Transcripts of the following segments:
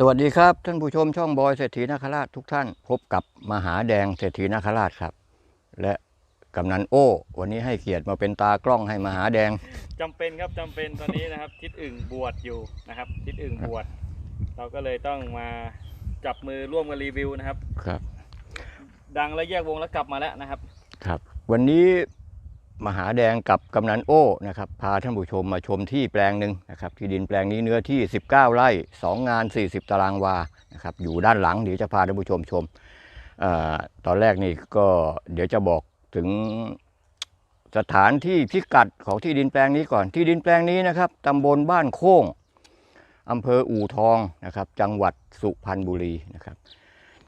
สวัสดีครับ ท่านผู้ชมช่องบอยเศรษฐีนาคราชทุกท่าน พบกับมหาแดงเศรษฐีนาคราชครับ และกำนันโอ้ วันนี้ให้เกียรติมาเป็นตากล้องให้มหาแดง จำเป็นครับจำเป็นตอนนี้นะครับ ทิศอึ่งบวชอยู่นะครับ ทิศอึ่งบวชเราก็เลยต้องมาจับมือร่วมกันรีวิวนะครับ ครับ ดังแล้วแยกวงแล้วกลับมาแล้วนะครับ ครับ วันนี้ มหาแดงกับกำนันโอ้นะครับพาท่านผู้ชมมาชมที่แปลงหนึ่งนะครับที่ดินแปลงนี้เนื้อที่ 19 ไร่ 2 งาน 40 ตารางวานะครับอยู่ด้านหลังเดี๋ยวจะพาท่านผู้ชมชมอตอนแรกนี่ก็เดี๋ยวจะบอกถึงสถานที่พิกัดของที่ดินแปลงนี้ก่อนที่ดินแปลงนี้นะครับตำบลบ้านโค้งอำเภออู่ทองนะครับจังหวัดสุพรรณบุรีนะครับ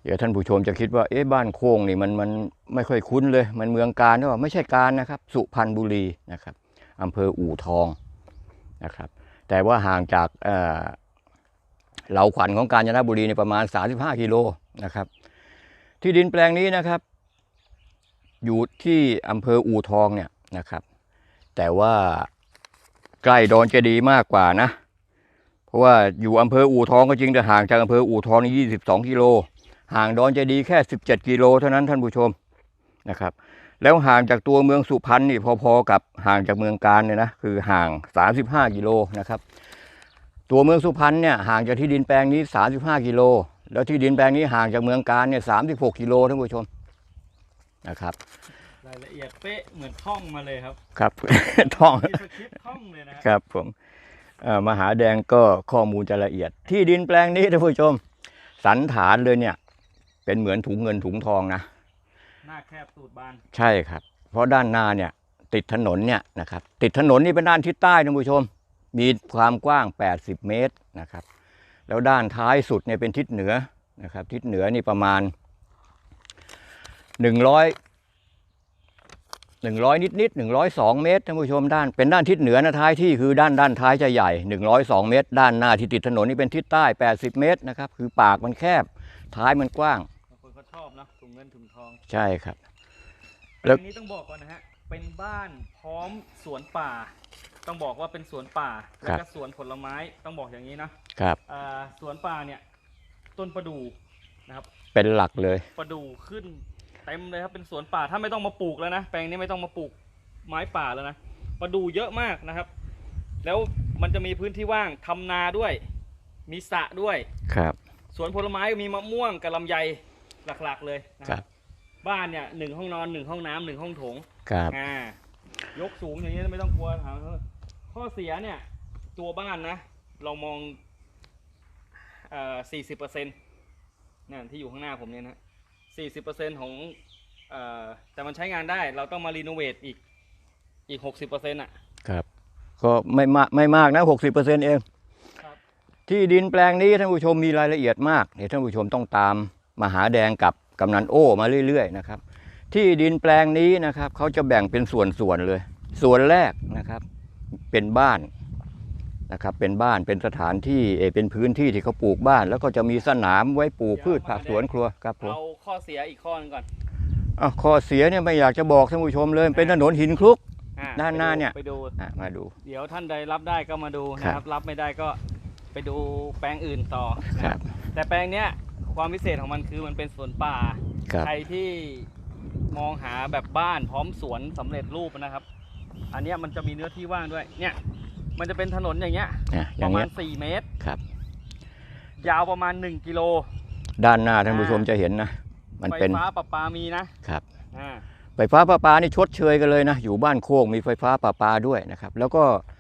เดี๋ยวท่านผู้ชมจะคิดว่าเอ๊ะบ้านโค้งนี่มันมันไม่ค่อยคุ้นเลย มันเมืองการหรือเปล่าไม่ใช่การนะครับ สุพรรณบุรีนะครับอำเภออู่ทองนะครับ แต่ว่าห่างจากเอ่อเหล่าขวัญของกาญจนบุรีในยประมาณ 35 กิโลนะครับ ที่ดินแปลงนี้นะครับ อยู่ที่อำเภออู่ทองเนี่ยนะครับ แต่ว่าใกล้ดอนเจดีย์มากกว่านะ เพราะว่าอยู่อำเภออู่ทองก็จริงแต่ห่างจากอำเภออู่ทองนี่22 กิโล ห่างดอนเจดีย์แค่ 17 กิโลเท่านั้นท่านผู้ชมนะครับ แล้วห่างจากตัวเมืองสุพรรณนี่พอๆกับห่างจากเมืองการเนี่ยนะคือห่าง 35 กิโลนะครับ ตัวเมืองสุพรรณเนี่ยห่างจากที่ดินแปลงนี้ 35 กิโล แล้วที่ดินแปลงนี้ห่างจากเมืองการเนี่ย36 กิโลท่านผู้ชมนะครับรายละเอียดเป๊ะเหมือนท่องมาเลยครับ ครับท่องที่สคริปต์ท่องเลยนะคครับรับผมเอ่อมหาแดงก็ข้อมูลจะละเอียด ที่ดินแปลงนี้ท่านผู้ชม สันฐานเลยเนี่ย เป็นเหมือนถุงเงินถุงทองนะหน้าแคบตูดบานใช่ครับ เพราะด้านหน้าเนี่ย ติดถนนเนี่ยนะครับติดถนนนี่เป็นด้านทิศใต้ท่านผู้ชม มีความกว้าง 80 เมตรนะครับ แล้วด้านท้ายสุดเนี่ยเป็นทิศเหนือนะครับ ทิศเหนือนี่ประมาณ 100 100 นิดนิดๆ102 เมตรท่านผู้ชมด้านเป็นด้านทิศเหนือนะท้ายที่คือด้านด้านท้ายจะใหญ่ 102 เมตร ด้านหน้าที่ติดถนนนี่เป็นทิศใต้ 80 เมตรนะครับคือปากมันแคบท้ายมันกว้างบางค นเขาชอบนะถุงเงินถุงทองใช่ครับ แล้แล้ววนี้ต้องบอกก่อนนะฮะเป็นบ้านพร้อมสวนป่า ต้องบอกว่าเป็นสวนป่าแล้วก็สวนผลไม้ต้องบอกอย่างนี้นะครับอ่าสวนป่าเนี่ยต้นประดู่นะครับ เป็นหลักเลยประดู่ขึ้นเต็มเลยครับเป็นสวนป่าถ้าไม่ต้องมาปลูกแล้วนะแปลงนี้ไม่ต้องมาปลูกไม้ป่าแล้วนะประดู่เยอะมากนะครับ แล้วมันจะมีพื้นที่ว่างทำนาด้วย มีสระด้วยครับสวนผลไม้มีมะม่วงกับลำไย หลักๆเลยนะครับบ้านเนี่ยหนึ่งห้องนอนหนึ่งห้องน้ำหนึ่งห้องโถง ครับ อ่ายกสูงอย่างนี้ไม่ต้องกลัวถามเขาข้อเสียเนี่ย ตัวบ้านนะ เรามองเอ่อสี่สิบเปอร์เซ็นต์นั่นที่อยู่ข้างหน้าผมเนี่ยนะสี่สิบเปอร์เซ็นต์ของเอ่อแต่มันใช้งานได้ เราต้องมารีโนเวทอีกอีกหกสิบเปอร์เซ็นต์อะ ครับ ก็ไม่มากไม่มากนะหกสิบเปอร์เซ็นต์เอง ครับ ที่ดินแปลงนี้ท่านผู้ชมมีรายละเอียดมาก เดี๋ยวท่านผู้ชมต้องตาม มหาแดงกับกำนันโอ้มาเรื่อยๆนะครับ ที่ดินแปลงนี้นะครับ เขาจะแบ่งเป็นส่วนๆเลย ส่วนแรกนะครับ เป็นบ้านนะครับ เป็นบ้านเป็นสถานที่เอ่อเป็นพื้นที่ที่เขาปลูกบ้าน แล้วก็จะมีสนามไว้ปลูกพืชผักสวนครัวครับผมเอาข้อเสียอีกข้อหนึงก่อนอะข้อเสียเนี่ยไม่อยากจะบอกท่านผู้ชมเลย เป็นถนนหินคลุก อะด้านหน้าเนี่ย ไปดู อะมาดู เดี๋ยวท่านใดรับได้ก็มาดูนะคครัรับบรับไม่ได้ก็ไปดูแปลงอื่นต่อนะคครัรับ บ แต่แปลงเนี้ย ความพิเศษของมันคือมันเป็นสวนป่า ครับ ใครที่มองหาแบบบ้านพร้อมสวนสำเร็จรูปนะครับ อันเนี้ยมันจะมีเนื้อที่ว่างด้วย เนี่ย มันจะเป็นถนนอย่างเงี้ย อะอปย่างระมาเงี้ณ ย4 เมตร ครับ ยาวประมาณ 1 กิโล ด้านหน้าท่านผู้ชมจะเห็นนะ มันไฟเป็น ฟ้าประปามีนะครับ อ่าไฟฟ้าประปานี่ชดเชยกันเลยนะ อยู่บ้านโคกมีไฟฟ้าประปาด้วยนะครับ แล้วก็สถ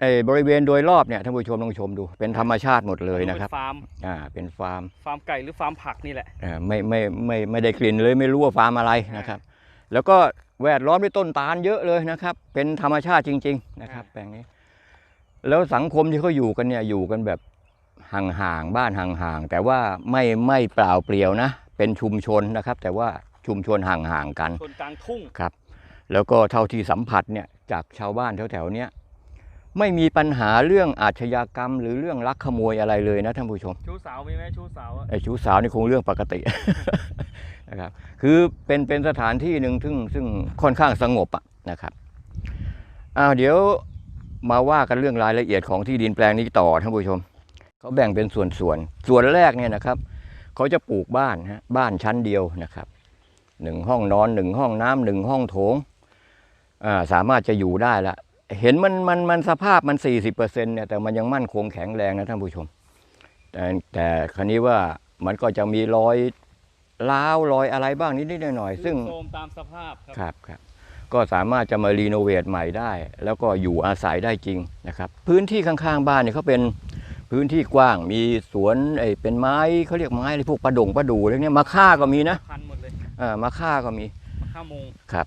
เอ่อบริเวณโดยรอบเนี่ยท่านผู้ชมลองชมดู เป็นธรรมชาติหมดเลยนะครับป็ฟาร์มอ่าเป็นฟาร์มฟาร์มไก่หรือฟาร์มผักนี่แหละอ่าไม่ไม่ไม่ไม่ได้กลิ่นเลยไม่รู้ว่าฟาร์มอะไรนะครับ แล้วก็แวดล้อมด้วยต้นตาลเยอะเลยนะครับ เป็นธรรมชาติจริง ๆ นะครับอ่าแปลงนี้ แล้วสังคมที่เขาอยู่กันเนี่ยอยู่กันแบบห่างๆบ้านห่างๆแต่ว่าไม่ไม่เปล่าเปลี่ยวนะ เป็นชุมชนนะครับ แต่ว่าชุมชนห่างๆกันชนกลางทุ่งครับ แล้วก็เท่าที่สัมผัสเนี่ยจากชาวบ้านแถวๆเนี้ย ไม่มีปัญหาเรื่องอาชญากรรม หรือเรื่องลักขโมยอะไรเลยนะท่านผู้ชมชู้สาวมีไหมชู้สาวอะไอ้ชู้สาวนี่คงเรื่องปกติ นะครับ คือเป็นเป็นสถานที่หนึ่งซึ่งซึ่งค่อนข้างสงบอะนะครับอ้าวเดี๋ยวมาว่ากันเรื่องรายละเอียดของที่ดินแปลงนี้ต่อท่านผู้ชมเขาแบ่งเป็นส่วนส่วนๆส่วนแรกเนี่ยนะครับเขาจะปลูกบ้านฮะบ้านชั้นเดียวนะครับหนึ่งห้องนอนหนึ่งห้องน้ำหนึ่งห้องโถงอ่าสามารถจะอยู่ได้ละ เห็นมันมันมันสภาพมัน 40%เนี่ยแต่มันยังมั่นคงแข็งแรงนะท่านผู้ชม แต่แต่คราวนี้ว่ามันก็จะมีรอยล้าวรอยอะไรบ้างนิดๆหน่อยๆซึ่งโทรมตามสภาพครับครับครับ ก็สามารถจะมารีโนเวทใหม่ได้ แล้วก็อยู่อาศัยได้จริงนะครับ พื้นที่ข้างๆบ้านเนี่ยเขาเป็นพื้นที่กว้างมีสวนไอ้เป็นไม้เขาเรียกไม้อะไรพวกประดงประดูอะไรเนี่ยมะค่าก็มีนะพันหมดเลยอ่ามะค่าก็มี ข้าวโมงครับ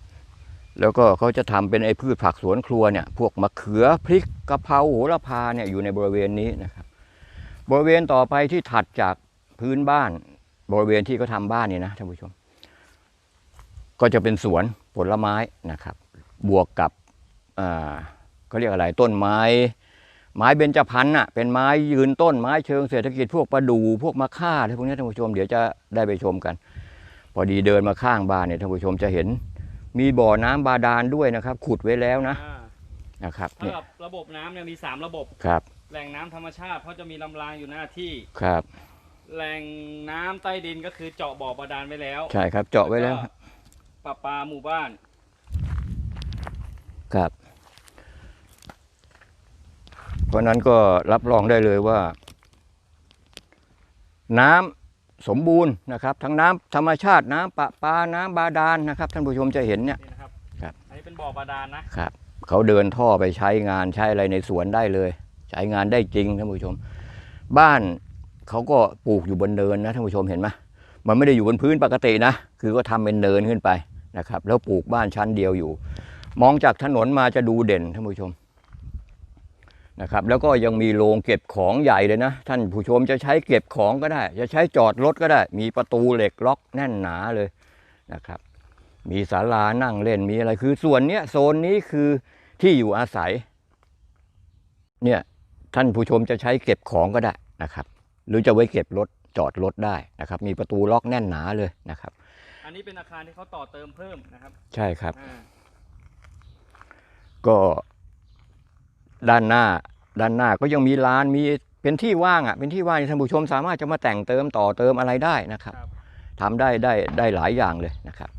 แล้วก็เขาจะทำเป็นไอ้พืชผักสวนครัวเนี่ยพวกมะเขือพริกกะเพราโหระพาเนี่ยอยู่ในบริเวณนี้นะครับ บริเวณต่อไปที่ถัดจากพื้นบ้าน บริเวณที่เขาทำบ้านเนี่ยนะท่านผู้ชม ก็จะเป็นสวนผลไม้นะครับ บวกกับอ่าเขาเรียกอะไรต้นไม้ ไม้เบญจพรรณน่ะเป็นไม้ยืนต้นไม้เชิงเศรษฐกิจพวกประดูพวกมะค่าอะไรพวกนี้ท่านผู้ชมเดี๋ยวจะได้ไปชมกัน พอดีเดินมาข้างบ้านเนี่ยท่านผู้ชมจะเห็น มีบ่อน้ำบาดาลด้วยนะครับ ขุดไว้แล้วนะอ่านะครับสำเนี่ยหรับระบบน้ำเนี่ยมี3ระบบ ครับแหล่งน้ำธรรมชาติเพราะจะมีลำรางอยู่หน้าที่ ครับแหล่งน้ำใต้ดินก็คือเจาะบ่อบาดาลไว้แล้วใช่ครับเจาะไว้แล้วก็ประปาหมู่บ้าน ครับ เพราะนั้นก็รับรองได้เลยว่า น้ำ สมบูรณ์นะครับ ทั้งน้ำธรรมชาติน้ำประปาน้ำบาดาลนะครับ ท่านผู้ชมจะเห็นเนี่ยนี่นะครับครับอันนี้เป็นบ่อบาดาลนะครับเขาเดินท่อไปใช้งานใช้อะไรในสวนได้เลย ใช้งานได้จริงท่านผู้ชม บ้านเขาก็ปลูกอยู่บนเนินนะท่านผู้ชมเห็นไหมมันไม่ได้อยู่บนพื้นปกตินะ คือก็ทำเป็นเนินขึ้นไปนะครับ แล้วปลูกบ้านชั้นเดียวอยู่ มองจากถนนมาจะดูเด่นท่านผู้ชม นะครับแล้วก็ยังมีโรงเก็บของใหญ่เลยนะ ท่านผู้ชมจะใช้เก็บของก็ได้ จะใช้จอดรถก็ได้ มีประตูเหล็กล็อกแน่นหนาเลยนะครับ มีศาลานั่งเล่นมีอะไรคือส่วนเนี้ยโซนนี้คือที่อยู่อาศัยเนี่ยท่านผู้ชมจะใช้เก็บของก็ได้นะครับ หรือจะไว้เก็บรถจอดรถได้นะครับ มีประตูล็อกแน่นหนาเลยนะครับ อันนี้เป็นอาคารที่เขาต่อเติมเพิ่มนะครับ ใช่ครับอ่าก็ ด้านหน้า ด้านหน้าก็ยังมีลานมีเป็นที่ว่างอะเป็นที่ว่างที่ท่านผู้ชมสามารถจะมาแต่งเติมต่อเติมอะไรได้นะครับครับทำได้ได้ได้หลายอย่างเลยนะครับ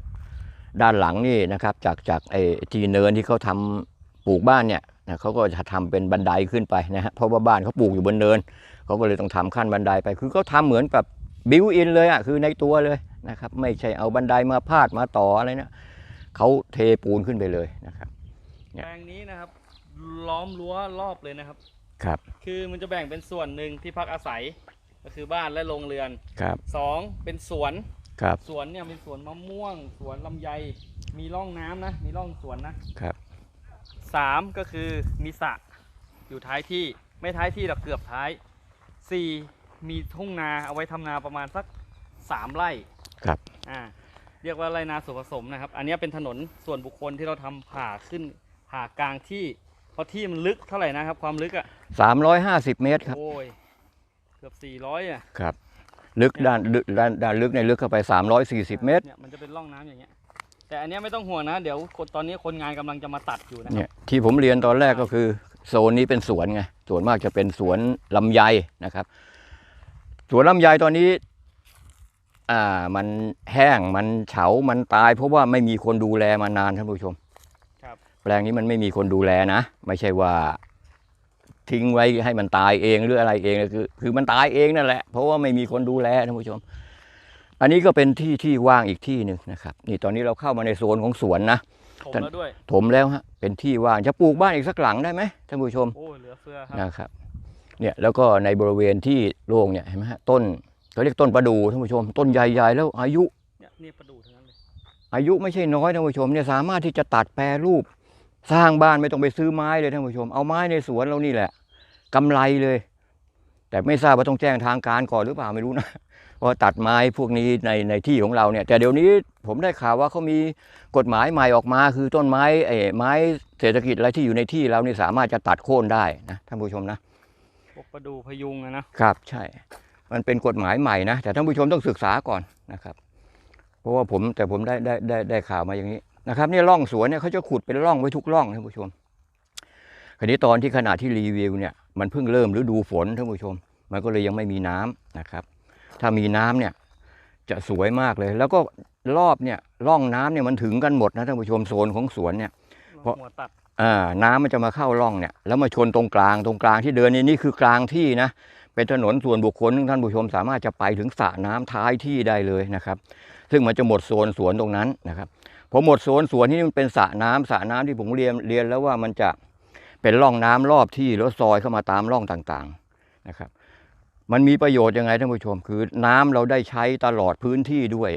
ด้านหลังนี่นะครับ จากจากไอ้ที่เนินที่เขาทำปลูกบ้านเนี่ยนะเขาก็จะทำเป็นบันไดขึ้นไปนะฮะเพราะว่าบ้านเขาปลูกอยู่บนเนินเขาก็เลยต้องทำขั้นบันไดไป คือเขาทำเหมือนแบบบิวอินเลยอะคือในตัวเลยนะครับ ไม่ใช่เอาบันไดมาพาดมาต่ออะไรเนี่ยเขาเทปูนขึ้นไปเลยนะครับเนี่ยแปลงนี้นะครับ ล้อมรั้วรอบเลยนะครับ ครับ คือมันจะแบ่งเป็นส่วนหนึ่งที่พักอาศัยก็คือบ้านและโรงเรือนครับ สองเป็นสวน ครับ สวนเนี่ยเป็นสวนมะม่วง สวนลำไย มีร่องน้ำนะ มีร่องสวนนะครับ สามก็คือมีสระอยู่ท้ายที่ไม่ท้ายที่หรอกเกือบท้ายสี่มีทุ่งนาเอาไว้ทำนาประมาณสักสามไร่ครับ อ่าเรียกว่าไรนาส่วนผสมนะครับ อันเนี้ยเป็นถนนส่วนบุคคลที่เราทำผ่าขึ้นผ่ากลางที่เพ ราะที่มันลึกเท่าไหร่นะครับ ความลึกอะ350 เมตรครับ โอ้ยเกือบสี่ร้อยอะครับ ลึกด้านลึกด้านด้านลึกในลึกเข้าไป 340 เมตร เนี่ยมันจะเป็นร่องน้ำอย่างเงี้ย แต่อันเนี้ยไม่ต้องห่วงนะ เดี๋ยวคนตอนนี้คนงานกำลังจะมาตัดอยู่นะคเนี่รับยที่ผมเรียนตอนแรกก็คือโซนนี้เป็นสวนไง ส่วนมากจะเป็นสวนลำไยนะครับ สวนลำไยตอนนี้ อ่า มันแห้ง มันเฉา มันตาย เพราะว่าไม่มีคนดูแลมานานท่านผู้ชมครับ แปลงนี้มันไม่มีคนดูแลนะ ไม่ใช่ว่าทิ้งไว้ให้มันตายเองหรืออะไรเองคือ คือมันตายเองนั่นแหละ เพราะว่าไม่มีคนดูแลท่านผู้ชม อันนี้ก็เป็นที่ที่ว่างอีกที่หนึ่งนะครับ นี่ตอนนี้เราเข้ามาในโซนของสวนนะผมแล้วด้วยถมแล้วฮะเป็นที่ว่างจะปลูกบ้านอีกสักหลังได้ไหมท่านผู้ชมโอ้ยเหลือเฟือครับนะครับเนี่ยแล้วก็ในบริเวณที่โล่งเนี่ยเห็นไหมฮะต้นเขาเรียกต้นประดู่ท่านผู้ชม ต้นใหญ่ๆแล้วอายุเนี่ยนี่ประดูทั้งนั้นเลยอายุไม่ใช่น้อยท่านผู้ชมเนี่ยสามารถที่จะตัดแปรรูป สร้างบ้านไม่ต้องไปซื้อไม้เลยท่านผู้ชม เอาไม้ในสวนเรานี่แหละกำไรเลย แต่ไม่ทราบว่าต้องแจ้งทางการก่อนหรือเปล่าไม่รู้นะเพราะตัดไม้พวกนี้ในในที่ของเราเนี่ย แต่เดี๋ยวนี้ผมได้ข่าวว่าเขามีกฎหมายใหม่ออกมา คือต้นไม้ไอ้ไม้เศรษฐกิจอะไรที่อยู่ในที่เรานี่สามารถจะตัดโค่นได้นะท่านผู้ชมนะพวกประดูพยุงอะนะครับ ใช่ มันเป็นกฎหมายใหม่นะแต่ท่านผู้ชมต้องศึกษาก่อนนะครับ เพราะว่าผมแต่ผมได้ได้ได้ได้ข่าวมาอย่างนี้ นะครับเนี่ยร่องสวนเนี่ยเขาจะขุดเป็นร่องไว้ทุกร่องท่านผู้ชมคราวนี้ตอนที่ขณะที่รีวิวเนี่ยมันเพิ่งเริ่มฤดูฝนท่านผู้ชม มันก็เลยยังไม่มีน้ำนะครับ ถ้ามีน้ำเนี่ยจะสวยมากเลย แล้วก็รอบเนี่ยร่องน้ำเนี่ยมันถึงกันหมดนะท่านผู้ชมโซนของสวนเนี่ยเพราะหัวตัดอ่าน้ำมันจะมาเข้าร่องเนี่ยแล้วมาชนตรงกลางตรงกลางที่เดินนี่นี่คือกลางที่นะเป็นถนนส่วนบุคคลซึ่งท่านผู้ชมสามารถจะไปถึงสระน้ำท้ายที่ได้เลยนะครับ ซึ่งมันจะหมดโซนสวนตรงนั้นนะครับ พอหมดโซนสวนที่มันเป็นสระน้ำสระน้ำที่ผมเรียนเรียนแล้วว่ามันจะเป็นร่องน้ำรอบที่แล้วซอยเข้ามาตามร่องต่างๆนะครับ มันมีประโยชน์ยังไงท่านผู้ชม คือน้ำเราได้ใช้ตลอดพื้นที่ด้วย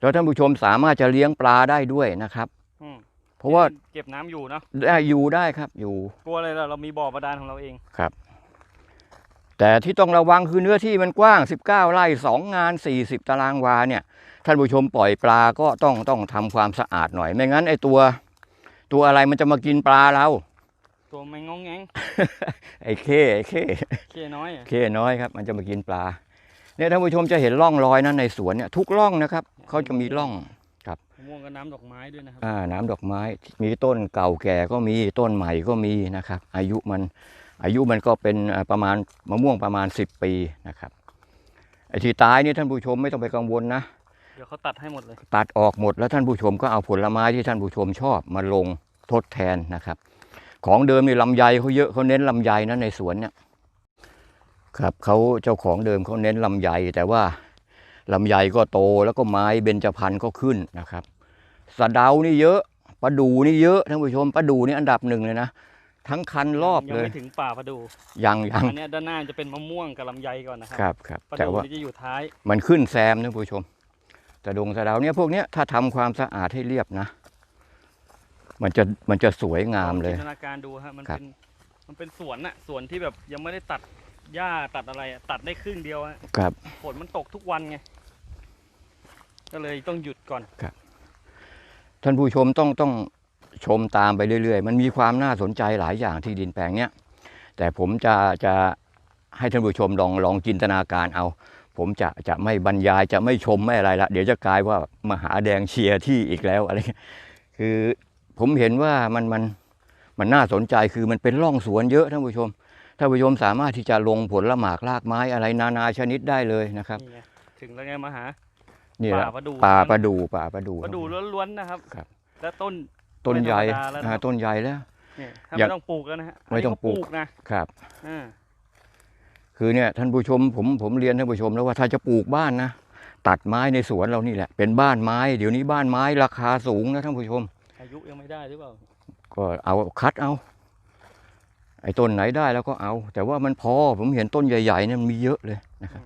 แล้วท่านผู้ชมสามารถจะเลี้ยงปลาได้ด้วยนะครับอืมเพราะว่าเก็บน้ำอยู่เนาะได้อยู่ได้ครับอยู่กลัวอะไรล่ะเรามีบ่อบาดาลของเราเอง แต่ที่ต้องระวังคือเนื้อที่มันกว้าง 19 ไร่ 2 งาน 40 ตารางวาเนี่ยท่านผู้ชมปล่อยปลาก็ต้องต้องทำความสะอาดหน่อย ไม่งั้นไอ้ตัว ตัวอะไรมันจะมากินปลาเรา ตัวไม่งองแงงไอ้เข้ไอ้เข้เคน้อยอะเข้น้อยครับ มันจะมากินปลาเนี่ยท่านผู้ชมจะเห็นร่องรอยนั้นในสวนเนี่ยทุกร่องนะครับเขาจะมีร่องมะม่วงกับน้ำดอกไม้ด้วยนะครับอ่าน้ำดอกไม้ มีต้นเก่าแก่ก็มีต้นใหม่ก็มีนะครับ อายุมัน อายุมันก็เป็นอ่าประมาณมะม่วงประมาณ 10 ปีนะครับไอ้ที่ตายนี่ท่านผู้ชมไม่ต้องไปกังวลนะเดี๋ยวเขาตัดให้หมดเลย ตัดออกหมดแล้วท่านผู้ชมก็เอาผลไม้ที่ท่านผู้ชมชอบมาลงทดแทนนะครับ ของเดิมนี่ลำไยเขาเยอะเขาเน้นลำไยนะในสวนเนี่ยครับเขาเจ้าของเดิมเขาเน้นลำไยแต่ว่าลำไยก็โตแล้วก็ไม้เบญจพรรณก็ขึ้นนะครับสะเดานี่เยอะประดูนี่เยอะท่านผู้ชมประดูนี่อันดับหนึ่งเลยนะ ทั้งคันรอบยังเลย ไม่ถึงป่าประดูยังยังอันเนี้ยด้านหน้าจะเป็นมะม่วงกับลำไยก่อนนะครัครับครับประแต่ดูว่านี่จะอยู่ท้ายมันขึ้นแซมท่านผู้ชม แต่ดงสะเดาเนี่ยพวกเนี้ยถ้าทำความสะอาดให้เรียบนะ มันจะมันจะสวยงามเลย จินตนาการดูฮะมันครับ เป็นมันเป็นสวนอะสวนที่แบบยังไม่ได้ตัดหญ้าตัดอะไรอะตัดได้ครึ่งเดียวอะครับ ฝนมันตกทุกวันไงก็เลยต้องหยุดก่อน ท่านผู้ชมต้องต้อง ชมตามไปเรื่อย ๆ มันมีความน่าสนใจหลายอย่างที่ดินแปลงเนี้ยแต่ผมจะจะให้ท่านผู้ชมลองลองจินตนาการเอา ผมจะจะไม่บรรยายจะไม่ชมไม่อะไรละเดี๋ยวจะกลายว่ามหาแดงเชียร์ที่อีกแล้วอะไรเงี้ยคือผมเห็นว่ามันมันมันน่าสนใจคือมันเป็นร่องสวนเยอะท่านผู้ชมท่านผู้ชมสามารถที่จะลงผลละหมากรากไม้อะไรนานาชนิดได้เลยนะครับนี่ไงถึงแล้วไงมาหานี่แหละป่าประดูป่าประดูป่าประดูประดูล้วนๆนะครับครับแล้วต้น ต้นใหญ่ไม่ธรรมดาแล้วนะ อ่าต้นใหญ่แล้ว เนี่ยถ้าอย่าไม่ต้องปลูกแล้วนะฮะไม่ต้องปลูกนนี้เขานะครับ อ่าคือเนี่ยท่านผู้ชมผมผมเรียนท่านผู้ชมแล้วว่าถ้าจะปลูกบ้านนะตัดไม้ในสวนเรานี่แหละ เป็นบ้านไม้ เดี๋ยวนี้บ้านไม้ราคาสูงนะท่านผู้ชม อายุยังไม่ได้หรือเปล่าก็เอาคัดเอา ไอ้ต้นไหนได้แล้วก็เอา แต่ว่ามันพอผมเห็นต้นใหญ่ๆเนี่ยมันมีเยอะเลยนะครับ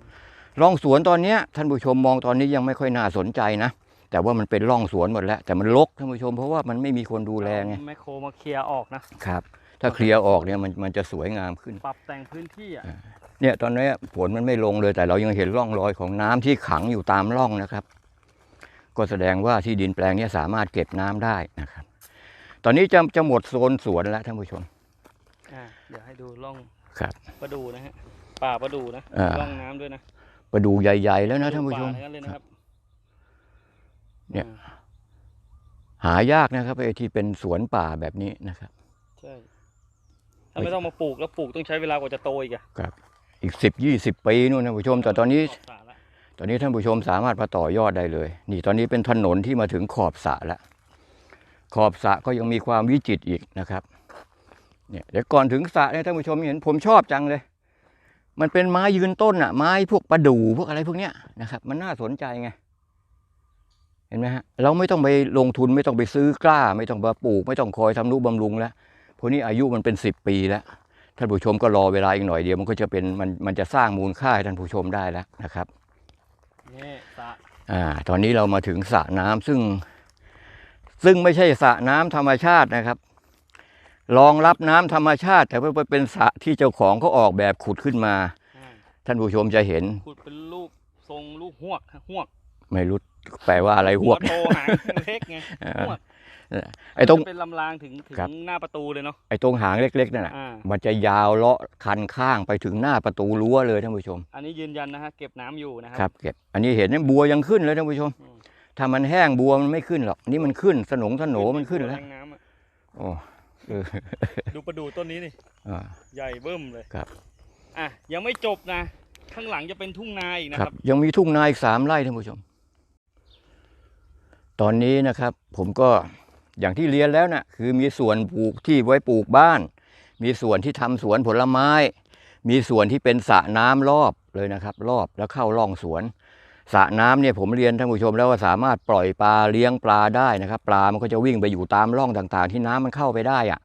ร่องสวนตอนเนี้ยท่านผู้ชมมองตอนนี้ยังไม่ค่อยน่าสนใจนะ แต่ว่ามันเป็นร่องสวนหมดแล้ว แต่มันรกท่านผู้ชม เพราะว่ามันไม่มีคนดูแลไงเอาแมคโครมาเคลียร์ออกนะครับ ถ้าเคลียร์ออกเนี่ยมันมันจะสวยงามขึ้น ปรับแต่งพื้นที่อะเนี่ยตอนนี้ฝนมันไม่ลงเลยแต่เรายังเห็นร่องรอยของน้ำที่ขังอยู่ตามร่องนะครับ ก็แสดงว่าที่ดินแปลงเนี้สามารถเก็บน้ำได้นะครับ ตอนนี้จะจะหมดโซนสวนแล้วท่านผู้ชมอ่าเดี๋ยวให้ดูร่องครับประดูนะฮะป่าประดูนะอ่าร่องน้ำด้วยนะไปดูใหญ่ ๆ แล้วนะท่านผู้ชมป่ทั้งนั้นเลยนะครับ เนี่ยอ่าหายากนะครับไอ้ที่เป็นสวนป่าแบบนี้นะครับ ใช่ถ้าไม่ต้องมาปลูกแล้วปลูกต้องใช้เวลากว่าจะโตอีกอะอีกสิบยี่สิบปีนู่นนะผู้ชม แต่ตอนนี้ขบสระละตอนนี้ท่านผู้ชมสามารถมาต่อยอดได้เลย นี่ตอนนี้เป็นถนนที่มาถึงขอบสระแล้วขอบสระก็ยังมีความวิจิตรอีกนะครับเนี่ยเดี๋ยวก่อนถึงสระเนี่ยท่านผู้ชมเห็นผมชอบจังเลย มันเป็นไม้ยืนต้นอะไม้พวกประดู่พวกอะไรพวกเนี้ยนะครับ มันน่าสนใจไง เห็นไหมฮะเราไม่ต้องไปลงทุนไม่ต้องไปซื้อกล้า ไม่ต้องมาปลูก ไม่ต้องคอยทำนุบำรุงแล้วพวกนี้อายุมันเป็นสิบปีแล้วท่านผู้ชมก็รอเวลาอีกหน่อยเดียวมันก็จะเป็นมันมันจะสร้างมูลค่าให้ท่านผู้ชมได้แล้วนะครับนี่สระอ่าตอนนี้เรามาถึงสระน้ำซึ่ง ซึ่งไม่ใช่สระน้ำธรรมชาตินะครับรองรับน้ำธรรมชาติ แต่ว่าเป็นสระที่เจ้าของเขาออกแบบขุดขึ้นมาอ่าท่านผู้ชมจะเห็นขุดเป็นรูปทรงรูปหวกฮะหวกไม่รู้ แปลว่าอะไรหวกโตหางเล็กไงอ่าหวกไอ้ตรงจะเป็นลำรางถึงถึงครับหน้าประตูเลยเนาะไอ้ตรงหางเล็กๆนั่นน่ะอ่ามันจะยาวเลาะคันข้างไปถึงหน้าประตูรั้วเลยท่านผู้ชม อันนี้ยืนยันนะฮะเก็บน้ำอยู่นะคครับรับเก็บอันนี้เห็นนะบัวยังขึ้นเลยท่านผู้ชมอืมถ้ามันแห้งบัวมันไม่ขึ้นหรอกนี่มันขึ้นสนงสโหนมันขึ้นแล้วแรงน้ำอะโอ้เออดูประดูต้นนี้นี่อ่าใหญ่เบิ่มเลยครับอะยังไม่จบนะ ข้างหลังจะเป็นทุ่งนาอีกนะคครัรับบยังมีทุ่งนาอีกสามไร่ท่านผู้ชม ตอนนี้นะครับผมก็อย่างที่เรียนแล้วนะคือมีส่วนปลูกที่ไว้ปลูกบ้าน มีส่วนที่ทำสวนผลไม้ มีส่วนที่เป็นสระน้ำรอบเลยนะครับ รอบแล้วเข้าร่องสวนสระน้ำเนี่ยผมเรียนท่านผู้ชมแล้วว่าสามารถปล่อยปลาเลี้ยงปลาได้นะครับ ปลามันก็จะวิ่งไปอยู่ตามร่องต่างๆ ที่น้ำมันเข้าไปได้อะ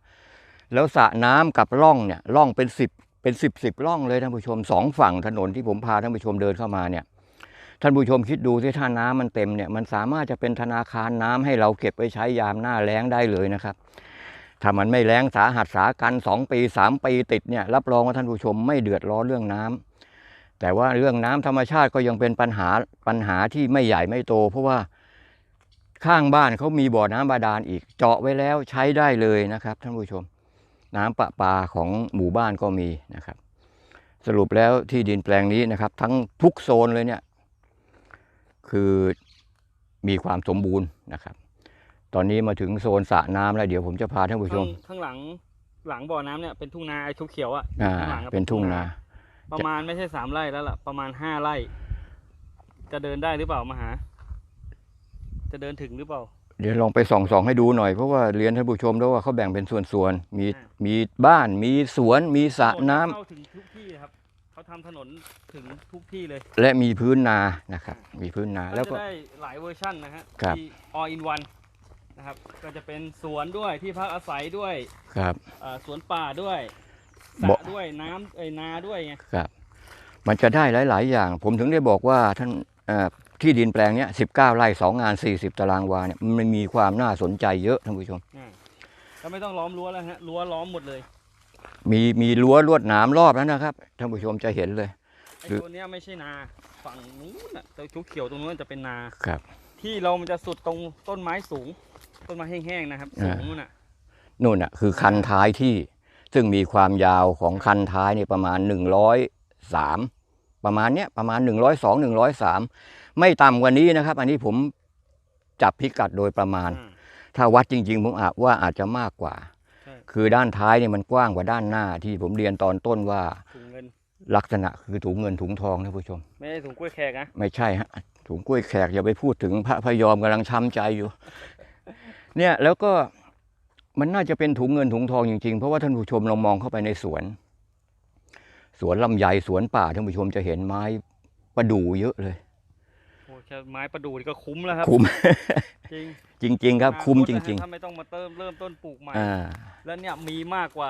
แล้วสระน้ำกับร่องเนี่ยร่องเป็นสิบเป็นสิบสิบร่องเลยท่านผู้ชมสองฝั่งถนนที่ผมพาท่านผู้ชมเดินเข้ามาเนี่ย ท่านผู้ชมคิดดูที่ถ้าน้ำมันเต็มเนี่ยมันสามารถจะเป็นธนาคารน้ำให้เราเก็บไว้ใช้ยามหน้าแล้งได้เลยนะครับ ถ้ามันไม่แล้งสาหัสสากันสองปีสามปีติดเนี่ยรับรองว่าท่านผู้ชมไม่เดือดร้อนเรื่องน้ำแต่ว่าเรื่องน้ำธรรมชาติก็ยังเป็นปัญหาปัญหาที่ไม่ใหญ่ไม่โต เพราะว่าข้างบ้านเขามีบ่อน้ำบาดาลอีกเจาะไว้แล้วใช้ได้เลยนะครับ ท่านผู้ชม น้ำประปาของหมู่บ้านก็มีนะครับ สรุปแล้วที่ดินแปลงนี้นะครับ ทั้งทุกโซนเลยเนี่ย คือมีความสมบูรณ์นะครับ ตอนนี้มาถึงโซนสระน้ำแล้วเดี๋ยวผมจะพาท่านผู้ชข้ามงข้างหลังหลังบ่อน้ำเนี่ยเป็นทุ่งนาไอ้เขียวๆอะอ่า ข้างหลังอะเป็นทุ่งนา ประมาณไม่ใช่สามไร่แล้วล่ะ ประมาณห้าไร่ จะเดินได้หรือเปล่ามาหา จะเดินถึงหรือเปล่า เดี๋ยวลองไปส่องส่องให้ดูหน่อยเพราะว่าเรียนท่านผู้ชมแล้วว่าเขาแบ่งเป็นส่วนๆมีอ่ามีบ้านมีสวนมีสระน้ำ เข้าถึงทุกที่ครับเขา ทำถนนถึงทุกที่เลยและมีพื้นนานะครับ มีพื้นนาแล้วก็ก็ จะได้หลายเวอร์ชั่นนะฮะครับ ที่ all in one นะครับก็จะเป็นสวนด้วยที่พักอาศัยด้วยครับ เอ่อสวนป่าด้วยสบ่ ระด้วยน้ำเอ้ยนาด้วยไงครับ มันจะได้หลาย ๆ อย่าง ผมถึงได้บอกว่าท่านเอ่อที่ดินแปลงเนี้ยสิบเก้าไร่สองงานสี่สิบตารางวาเนี่ยมันมีความน่าสนใจเยอะท่านผู้ชม อ่าก็ไม่ต้องล้อมรั้วแล้วฮะรั้วล้อมหมดเลย มีมีรั้วลวดหนามรอบแล้วนะครับท่านผู้ชมจะเห็นเลยไอ้หรือตัวเนี้ยไม่ใช่นาฝั่งนู้นน่ะตัวเขียวๆตรงนู้นจะเป็นนาครับ ที่เรามันจะสุดตรงต้นไม้สูง ต้นไม้แห้งๆนะครับอ่าสูงนู่นน่ะนู่นอะคือคันท้ายที่ ซึ่งมีความยาวของคันท้ายเนี่ยประมาณ103ประมาณเนี้ยประมาณ102 103ไม่ต่ำกว่านี้นะครับ อันนี้ผมจับพิกัดโดยประมาณอ่าถ้าวัดจริง ๆ ผมอาจว่าอาจจะมากกว่าใช่ คือด้านท้ายเนี่ยมันกว้างกว่าด้านหน้าที่ผมเรียนตอนต้นว่าถุงเงินลักษณะคือถุงเงินถุงทองท่านผู้ชม ไม่ใช่ถุงกล้วยแขกนะไม่ใช่ฮะถุงกล้วยแขกอย่าไปพูดถึงพระพยอมกำลังช้ำใจอยู่ เนี่ยแล้วก็มันน่าจะเป็นถุงเงินถุงทองจริงๆ เพราะว่าท่านผู้ชมลองมองเข้าไปในสวน สวนลำไยสวนป่าท่านผู้ชมจะเห็นไม้ประดู่เยอะเลยโอ้ แค่ไม้ประดู่นี่ก็คุ้มแล้วครับคุ้ม จริงจริง ๆ ครับอนาตคุ้มจนะฮะริงถ้าไม่ต้องมาเติมเริ่มต้นปลูกใหม่ๆอ่า แล้วเนี่ยมีมากกว่า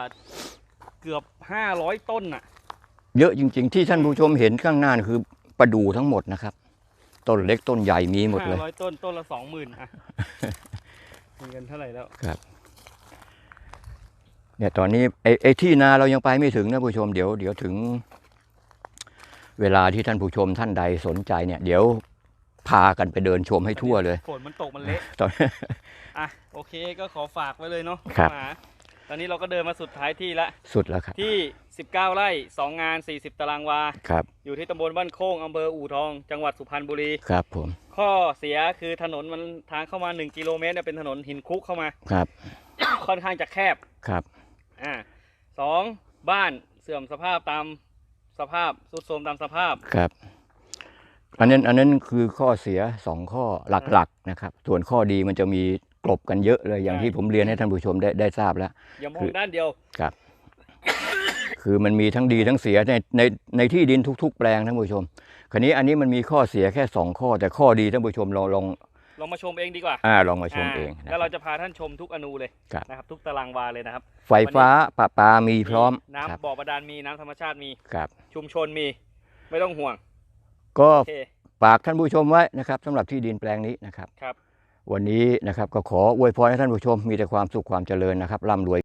เกือบห้าร้อยต้นน่ะ เยอะจริง ๆ ที่ท่านผู้ชมเห็นข้างหน้านี่คือประดู่ทั้งหมดนะครับ ต้นเล็กต้นใหญ่มีหมดเลย ห้าร้อยต้นต้นละสองหมื่นอะ มีเงินเท่าไหร่แล้ว เนี่ยตอนนี้ไอ้ไอ้ที่นาเรายังไปไม่ถึงนะผู้ชมเดี๋ยวเดี๋ยวถึง เวลาที่ท่านผู้ชมท่านใดสนใจเนี่ย เดี๋ยว พากันไปเดินชมให้ทั่วเลยฝนมันตกมันเละตอนอะโอเคก็ขอฝากไว้เลยเนาะครับมาหาตอนนี้เราก็เดินมาสุดท้ายที่ละ สุดแล้วครับ ที่ 19 ไร่ 2 งาน 40 ตารางวา ครับ อยู่ที่ตำบลบ้านโค้งอำเภออู่ทอง จังหวัดสุพรรณบุรี ครับผม ข้อเสียคือถนนมันทางเข้ามา 1 กิโลเมตรเนี่ยเป็นถนนหินคลุกเข้ามา ครับ ค่อนข้างจะแคบ ครับ อ่าสองบ้านเสื่อมสภาพตามสภาพสุดโทรมตามสภาพ ครับ อันนั้นอันนั้นคือข้อเสียสองข้อหลักๆนะครับ ส่วนข้อดีมันจะมีกลบกันเยอะเลยอย่างใช่ที่ผมเรียนให้ท่านผู้ชมได้ได้ทราบแล้ว อย่ามอคืงอด้านเดียวคือมันมีทั้งดีทั้งเสียในในในที่ดินทุก ๆ แปลงท่านผู้ชม คราวนี้อันนี้มันมีข้อเสียแค่สองข้อ แต่ข้อดีท่านผู้ชมลองลองลองมาชมเองดีกว่า อ่าลองมาชมเองานะแล้วคเรารับจะพาท่านชมทุกอนูเลยครับนะครับ ทุกตารางวาเลยนะครับ ไฟฟ้าประปามีพร้อม น้ำครับบ่อบาดาลมีน้ำธรรมชาติมีครับ ชุมชนมี ไม่ต้องห่วง ก็โอเค ฝากท่านผู้ชมไว้นะครับสำหรับที่ดินแปลงนี้นะครับ ครับ วันนี้นะครับก็ขออวยพรให้ท่านผู้ชมมีแต่ความสุขความเจริญนะครับร่ำรวย